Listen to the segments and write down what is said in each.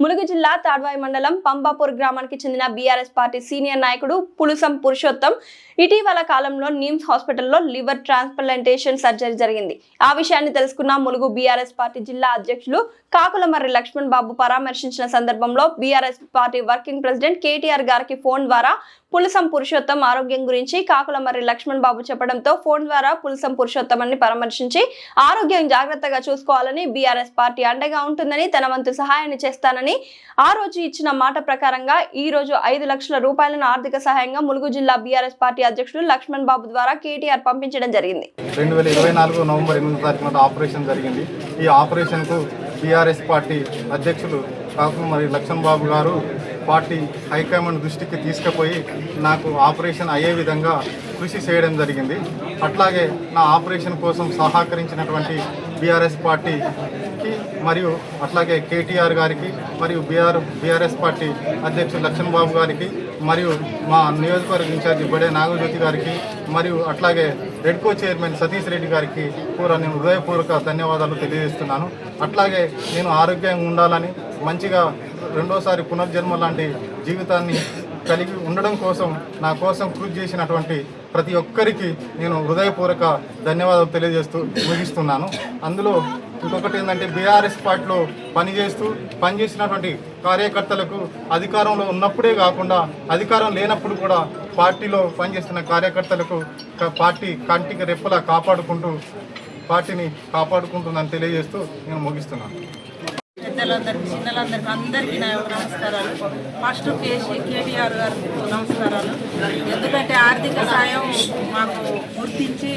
ములుగు జిల్లా తాడ్వాయి మండలం పంబాపూర్ గ్రామానికి చెందిన బీఆర్ఎస్ పార్టీ సీనియర్ నాయకుడు పులుసం పురుషోత్తం ఇటీవల కాలంలో నిమ్స్ హాస్పిటల్లో లివర్ ట్రాన్స్ప్లాంటేషన్ సర్జరీ జరిగింది. ఆ విషయాన్ని తెలుసుకున్న ములుగు బీఆర్ఎస్ పార్టీ జిల్లా అధ్యక్షులు కాకులమర్రి లక్ష్మణ్ బాబు పరామర్శించిన సందర్భంలో BRS party working president KTR గారికి ఫోన్ ద్వారా పులసం పురుషోత్తం ఆరోగ్యం గురించి కాకులమర్రి లక్ష్మణ్ బాబు చెప్పడంతో ఫోన్ ద్వారా పులసం పురుషోత్తమాన్ని పరామర్శించి ఆరోగ్యం జాగ్రత్తగా చూసుకోవాలని బీఆర్ఎస్ పార్టీ అండగా ఉంటుందని తన వంతు సహాయాన్ని చేస్తానని ఆ రోజు ఇచ్చిన మాట ప్రకారంగా ఈ రోజు ఐదు లక్షల రూపాయలను ఆర్థిక సహాయంగా ములుగు జిల్లా బీఆర్ఎస్ పార్టీ అధ్యక్షుడు లక్ష్మణ్ బాబు ద్వారా కేటీఆర్ పంపించడం జరిగింది. రెండు వేల ఇరవై నాలుగు నవంబర్ ఎనిమిది తారీఖున ఆపరేషన్ జరిగింది. ఈ ఆపరేషన్కు బీఆర్ఎస్ పార్టీ అధ్యక్షులు కాకు మరి లక్ష్మణ్ బాబు గారు పార్టీ హైకమాండ్ దృష్టికి తీసుకుపోయి నాకు ఆపరేషన్ అయ్యే విధంగా కృషి చేయడం జరిగింది. అట్లాగే నా ఆపరేషన్ కోసం సహకరించినటువంటి బీఆర్ఎస్ పార్టీకి మరియు అట్లాగే కేటీఆర్ గారికి మరియు బీఆర్ బీఆర్ఎస్ పార్టీ అధ్యక్షుడు లక్ష్మణ్ బాబు గారికి మరియు మా నియోజకవర్గ ఇన్ఛార్జి బడే నాగజ్యోతి గారికి మరియు అట్లాగే రెడ్కో చైర్మన్ సతీష్ రెడ్డి గారికి కూడా నేను హృదయపూర్వక ధన్యవాదాలు తెలియజేస్తున్నాను. అట్లాగే నేను ఆరోగ్యంగా ఉండాలని మంచిగా రెండోసారి పునర్జన్మ లాంటి జీవితాన్ని కలిగి ఉండడం కోసం నా కోసం కృషి చేసినటువంటి ప్రతి ఒక్కరికి నేను హృదయపూర్వక ధన్యవాదాలు తెలియజేస్తూ ముగిస్తున్నాను. అందులో ఇంకొకటి ఏంటంటే బీఆర్ఎస్ పార్టీలో పనిచేస్తూ పనిచేసినటువంటి కార్యకర్తలకు అధికారంలో ఉన్నప్పుడే కాకుండా అధికారం లేనప్పుడు కూడా పార్టీలో పనిచేస్తున్న కార్యకర్తలకు పార్టీ కంటికి రెప్పలా కాపాడుకుంటూ పార్టీని కాపాడుకుంటుందని తెలియజేస్తూ నేను ముగిస్తున్నాను. పెద్దలందరికీ చిన్నలందరికీ అందరికీ నా యొక్క నమస్కారాలు. ఫస్ట్ కేసీ కేటీఆర్ గారికి నమస్కారాలు. ఎందుకంటే ఆర్థిక సాయం మాకు గుర్తించి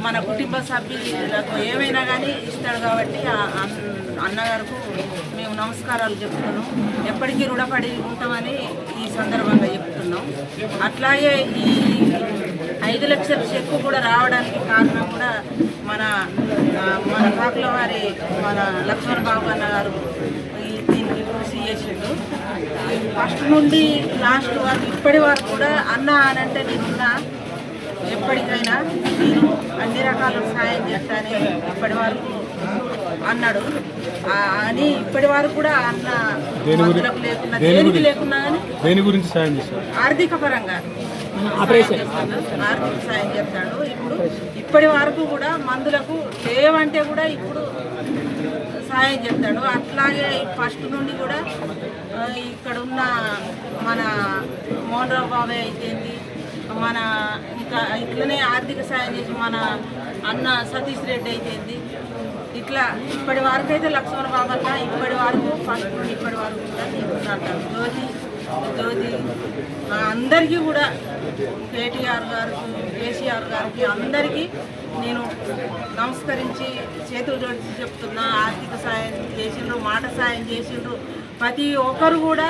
మన కుటుంబ సభ్యులకు ఏమైనా కానీ ఇస్తాడు కాబట్టి అన్న- అన్నగారికి మేము నమస్కారాలు చెప్తున్నాం ఎప్పటికీ రుణపడి ఉంటామని ఈ సందర్భంగా చెప్తున్నాం అట్లాగే ఈ ఐదు లక్షల చెక్కు కూడా రావడానికి కారణం కూడా మన మన కాకుల వారి మన లక్ష్మణ్ బాబు అన్న గారు ఈ దీనికి కృషి చేసిండు. ఫస్ట్ నుండి లాస్ట్ వరకు ఇప్పటి వరకు కూడా అన్న అని అంటే నేనున్నా. ఎప్పటికైనా నేను అన్ని రకాల సాయం చేస్తానే ఇప్పటి వరకు అన్నాడు. అని ఇప్పటి వరకు కూడా అన్న మందులకు లేకున్నా దేనికి లేకున్నా కానీ దేని గురించి సాయం చేస్తారు ఆర్థిక పరంగా. ఆపరేషన్. ఆర్థిక సాయం చేస్తాడు. ఇప్పుడు ఇప్పటి వరకు కూడా మందులకు లేవంటే కూడా ఇప్పుడు సాయం చేస్తాడు. అట్లాగే ఫస్ట్ నుండి కూడా ఇక్కడ ఉన్న మన మోహన్ రావు బాబాయ్ అయితేంది మన ఇంకా ఇట్లనే ఆర్థిక సాయం చేసి మన అన్న సతీష్ రెడ్డి అయితేంది ఇట్లా ఇప్పటి వరకు అయితే లక్ష్మణ బాబన్న ఇప్పటి వరకు ఫస్ట్ నుండి ఇప్పటి వరకు కూడా చెప్తున్నాడు జ్యోతి జ్యోతి అందరికీ కూడా కేటీఆర్ గారు కేసీఆర్ గారికి అందరికీ నేను నమస్కరించి చేతులు జోడించి చెప్తున్నా ఆర్థిక సాయం చేసిండ్రు మాట సాయం చేసిండ్రు. ప్రతి ఒక్కరు కూడా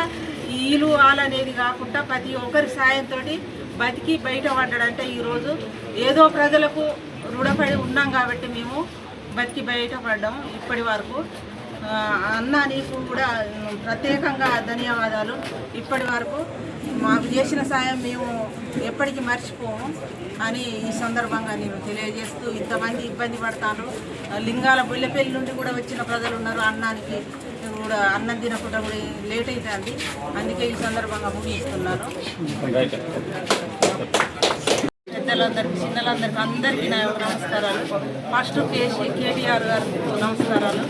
ఈలు వాళ్ళనేది కాకుండా ప్రతి ఒక్కరి సాయంతో బతికి బయట పడ్డాడంటే ఈరోజు ఏదో ప్రజలకు రుణపడి ఉన్నాం కాబట్టి మేము బతికి బయటపడ్డాం ఇప్పటి వరకు. అన్న నీకు కూడా ప్రత్యేకంగా ధన్యవాదాలు. ఇప్పటి వరకు మాకు చేసిన సాయం మేము ఎప్పటికీ మర్చిపోము అని ఈ సందర్భంగా నేను తెలియజేస్తూ ఇంతమంది ఇబ్బంది పడతాను లింగాల బుల్లెపల్లి నుండి కూడా వచ్చిన ప్రజలు ఉన్నారు. అన్నానికి కూడా అన్నం తినకుండా కూడా లేట్ అవుతుంది అందుకే ఈ సందర్భంగా ముగిస్తున్నాను. పెద్దలందరికీ చిన్నలందరికీ అందరికీ నా యొక్క నమస్కారాలు. ఫస్ట్ కేసీ కేటీఆర్ గారికి నమస్కారాలు.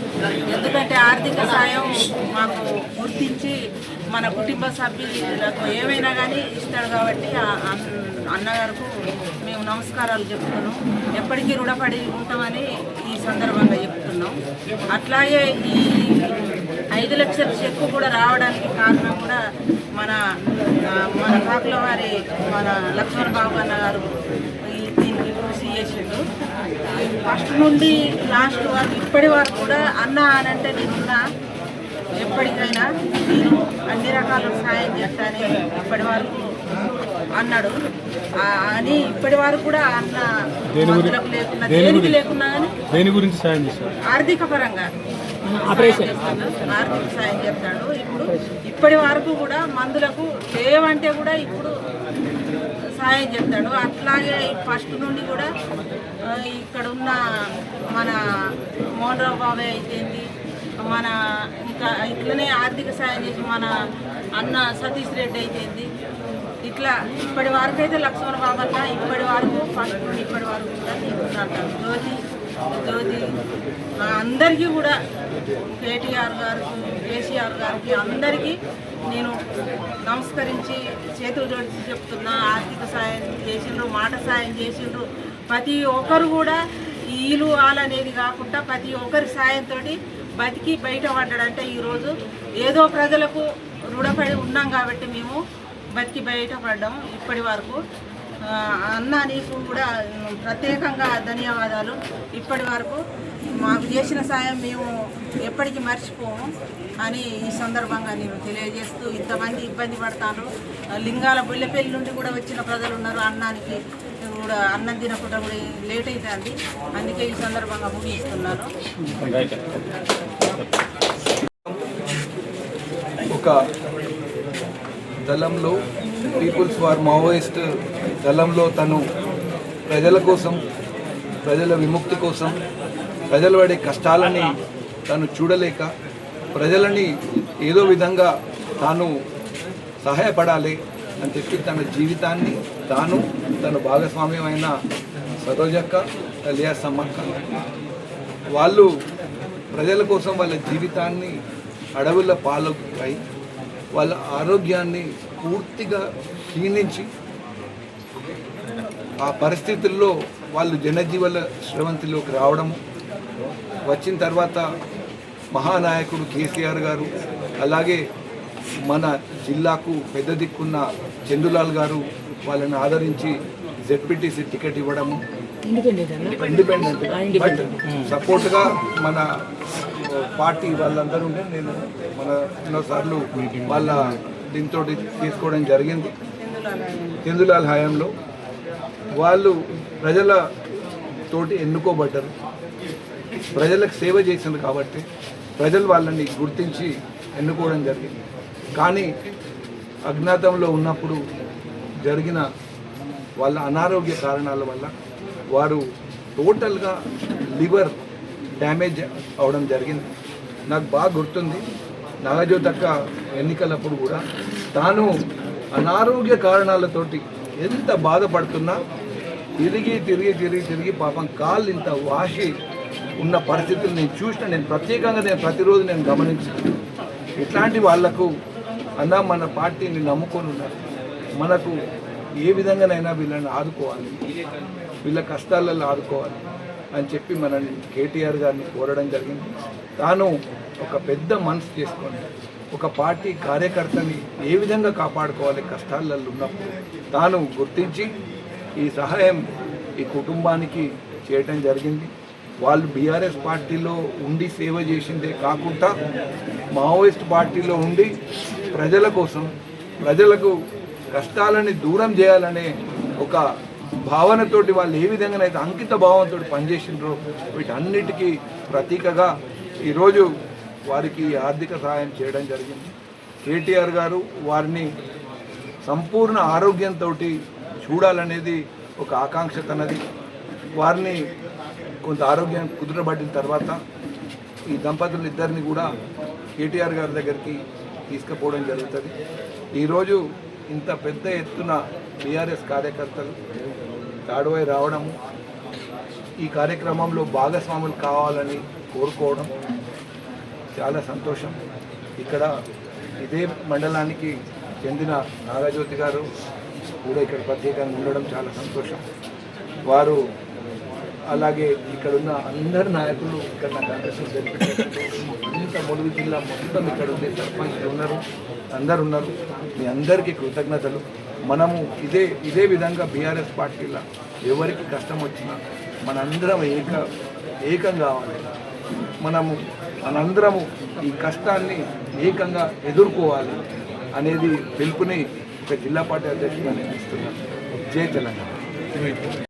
ఎందుకంటే ఆర్థిక సాయం మాకు గుర్తించి మన కుటుంబ సభ్యులకు ఏమైనా కానీ ఇస్తాడు కాబట్టి ఆ అన్నగారికి మేము నమస్కారాలు చెప్తున్నాం. ఎప్పటికీ రుణపడి ఉంటామని ఈ సందర్భంగా చెప్తున్నాం. అట్లాగే ఈ ఐదు లక్షల చెక్కు కూడా రావడానికి కారణం కూడా మన మన కాకుల వారి మన లక్ష్మణ్ బాబు అన్న గారు ఈ దీనికి కృషి చేసిండు. ఫస్ట్ నుండి లాస్ట్ వరకు ఇప్పటి వరకు కూడా అన్న అని అంటే నేనున్నా. ఎప్పటికైనా నేను అన్ని రకాల సాయం చేస్తానని ఇప్పటి వరకు అన్నాడు. అని ఇప్పటి వరకు కూడా అన్న మందులకు లేకున్నా దేనికి లేకున్నా కానీ దేని గురించి సాయం చేస్తారు ఆర్థిక పరంగా. ఆర్థిక సాయం చేస్తాడు. ఇప్పుడు ఇప్పటి వరకు కూడా మందులకు లేవంటే కూడా ఇప్పుడు సాయం చేస్తాడు అట్లాగే ఫస్ట్ నుండి కూడా ఇక్కడ ఉన్న మన మోహన్ రావు బాబాయ్ అయితేంది మన ఇంకా ఇట్లనే ఆర్థిక సాయం చేసి మన అన్న సతీష్ రెడ్డి అయితేంది ఇట్లా ఇప్పటి వరకు అయితే లక్ష్మణ బాబన్న ఇప్పటి వరకు ఫస్ట్ నుండి ఇప్పటి వరకు కూడా తీసుకున్నాడు జ్యోతి జ్యోతి అందరికీ కూడా కేటీఆర్ గారు కేసీఆర్ గారికి అందరికీ నేను నమస్కరించి చేతులు జోడించి చెప్తున్నా ఆర్థిక సాయం చేసిండ్రు మాట సాయం చేసిండ్రు. ప్రతి ఒక్కరు కూడా ఈలు ఆలనేది కాకుండా ప్రతి ఒక్కరి సాయంతో బతికి బయట పడ్డాడంటే ఈరోజు ఏదో ప్రజలకు రుణపడి ఉన్నాం కాబట్టి మేము బతికి బయటపడ్డాం ఇప్పటి వరకు. అన్న నీకు కూడా ప్రత్యేకంగా ధన్యవాదాలు. ఇప్పటి వరకు మాకు చేసిన సాయం మేము ఎప్పటికీ మర్చిపోము అని ఈ సందర్భంగా నేను తెలియజేస్తూ ఇంతమంది ఇబ్బంది పడతాను లింగాల బుల్లెపల్లి నుండి కూడా వచ్చిన ప్రజలు ఉన్నారు. అన్నానికి కూడా అన్నం తినకుండా కూడా లేట్ అవుతుంది అందుకే ఈ సందర్భంగా ముగిస్తున్నాను. ఒక దళంలో పీపుల్స్ వార్ మావోయిస్ట్ దళంలో తను ప్రజల కోసం ప్రజల విముక్తి కోసం ప్రజలు పడే కష్టాలని తను చూడలేక ప్రజలని ఏదో విధంగా తాను సహాయపడాలి అని చెప్పి తన జీవితాన్ని తాను తన భాగస్వామ్యమైన సరోజక్క అలియా సమ్మక్క వాళ్ళు ప్రజల కోసం వాళ్ళ జీవితాన్ని అడవుల పాలై వాళ్ళ ఆరోగ్యాన్ని పూర్తిగా క్షీణించి ఆ పరిస్థితుల్లో వాళ్ళు జనజీవన శ్రవంతిలోకి రావడము వచ్చిన తర్వాత మహానాయకుడు కేసీఆర్ గారు అలాగే మన జిల్లాకు పెద్ద దిక్కున్న చందులాల్ గారు వాళ్ళని ఆదరించి జెడ్పీటీసీ టికెట్ ఇవ్వడము. ఇండిపెండెంట్ బట్ సపోర్ట్గా మన పార్టీ వాళ్ళందరూ నేను మన ఎన్నోసార్లు వాళ్ళ దీంతో తీసుకోవడం జరిగింది. చందులాల్ హయాంలో వాళ్ళు ప్రజల తోటి ఎన్నుకోబడ్డారు. ప్రజలకు సేవ చేసింది కాబట్టి ప్రజలు వాళ్ళని గుర్తించి ఎన్నుకోవడం జరిగింది. కానీ అజ్ఞాతంలో ఉన్నప్పుడు జరిగిన వాళ్ళ అనారోగ్య కారణాల వల్ల వారు టోటల్గా లివర్ డ్యామేజ్ అవడం జరిగింది. నాకు బాగా గుర్తుంది. నాగజ్యోతక్క ఎన్నికలప్పుడు కూడా తాను అనారోగ్య కారణాలతోటి ఎంత బాధపడుతున్నా తిరిగి తిరిగి తిరిగి తిరిగి పాపం కాళ్ళు ఇంత వాసి ఉన్న పరిస్థితులు నేను చూసిన నేను ప్రత్యేకంగా నేను ప్రతిరోజు నేను గమనించాను. ఇట్లాంటి వాళ్ళకు అన్న మన పార్టీని నమ్ముకొని ఉన్నారు. మనకు ఏ విధంగానైనా వీళ్ళని ఆదుకోవాలి. వీళ్ళ కష్టాలలో ఆదుకోవాలి అని చెప్పి మనల్ని కేటీఆర్ గారిని కోరడం జరిగింది. తాను ఒక పెద్ద మనసు చేసుకొని ఒక పార్టీ కార్యకర్తని ఏ విధంగా కాపాడుకోవాలి కష్టాలలో ఉన్నప్పుడు తాను గుర్తించి ఈ సహాయం ఈ కుటుంబానికి చేయటం జరిగింది. వాళ్ళు బీఆర్ఎస్ పార్టీలో ఉండి సేవ చేసిందే కాకుండా మావోయిస్ట్ పార్టీలో ఉండి ప్రజల కోసం ప్రజలకు కష్టాలని దూరం చేయాలనే ఒక భావనతోటి వాళ్ళు ఏ విధంగానైతే అంకిత భావంతో పనిచేసిండ్రో వీటన్నిటికీ ప్రతీకగా ఈరోజు వారికి ఆర్థిక సహాయం చేయడం జరిగింది. కేటీఆర్ గారు వారిని సంపూర్ణ ఆరోగ్యంతో చూడాలనేది ఒక ఆకాంక్ష తనది. వారిని కొంత ఆరోగ్యం కుదురబడిన తర్వాత ఈ దంపతులు ఇద్దరిని కూడా కేటీఆర్ గారి దగ్గరికి తీసుకుపోవడం జరుగుతుంది. ఈరోజు ఇంత పెద్ద ఎత్తున బీఆర్ఎస్ కార్యకర్తలు తాడువై రావడము ఈ కార్యక్రమంలో భాగస్వాములు కావాలని కోరుకోవడం చాలా సంతోషం. ఇక్కడ ఇదే మండలానికి చెందిన నాగజ్యోతి గారు కూడా ఇక్కడ ప్రత్యేకంగా ఉండడం చాలా సంతోషం. వారు అలాగే ఇక్కడ ఉన్న అందరి నాయకులు ఇక్కడ నాకు అడ్రస్ అంత ములుగు జిల్లా మొత్తం ఇక్కడ ఉండే సర్పంచ్లు ఉన్నారు అందరు ఉన్నారు. మీ అందరికీ కృతజ్ఞతలు. మనము ఇదే ఇదే విధంగా బీఆర్ఎస్ పార్టీలో ఎవరికి కష్టం వచ్చినా మనందరం ఏక ఏకం కావాలి. మనము మనందరము ఈ కష్టాన్ని ఏకంగా ఎదుర్కోవాలి అనేది పిలుపుని ఒక జిల్లా పార్టీ అధ్యక్షుడు నేను ఇస్తున్నాను. జయ తెలంగాణ.